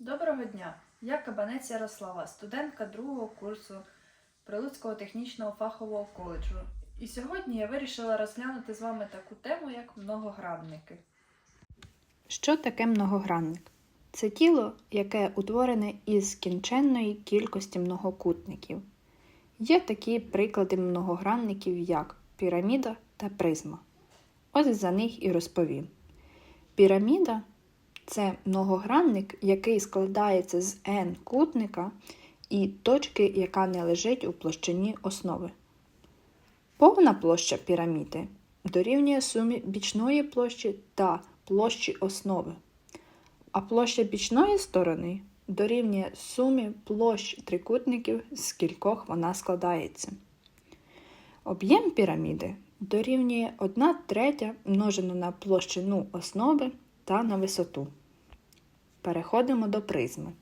Доброго дня! Я Кабанець Ярослава, студентка другого курсу Прилуцького технічного фахового коледжу. І сьогодні я вирішила розглянути з вами таку тему, як многогранники. Що таке многогранник? Це тіло, яке утворене із скінченної кількості многокутників. Є такі приклади многогранників, як піраміда та призма. Ось за них і розповім. Піраміда це многогранник, який складається з n кутника і точки, яка не лежить у площині основи. Повна площа піраміди дорівнює сумі бічної площі та площі основи, а площа бічної сторони дорівнює сумі площ трикутників, з кількох вона складається. Об'єм піраміди дорівнює 1 третя множено на площину основи та на висоту. Переходимо до призми.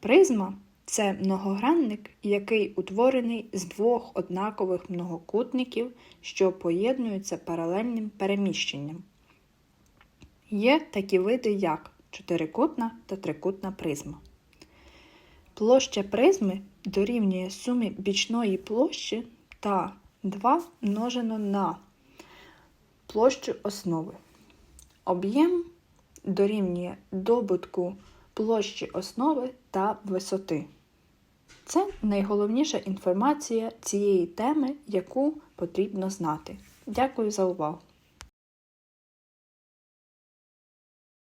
Призма це многогранник, який утворений з двох однакових многокутників, що поєднуються паралельним переміщенням. Є такі види, як чотирикутна та трикутна призма. Площа призми дорівнює сумі бічної площі та 2 множено на площу основи. Об'єм дорівнює добутку площі основи та висоти. Це найголовніша інформація цієї теми, яку потрібно знати. Дякую за увагу!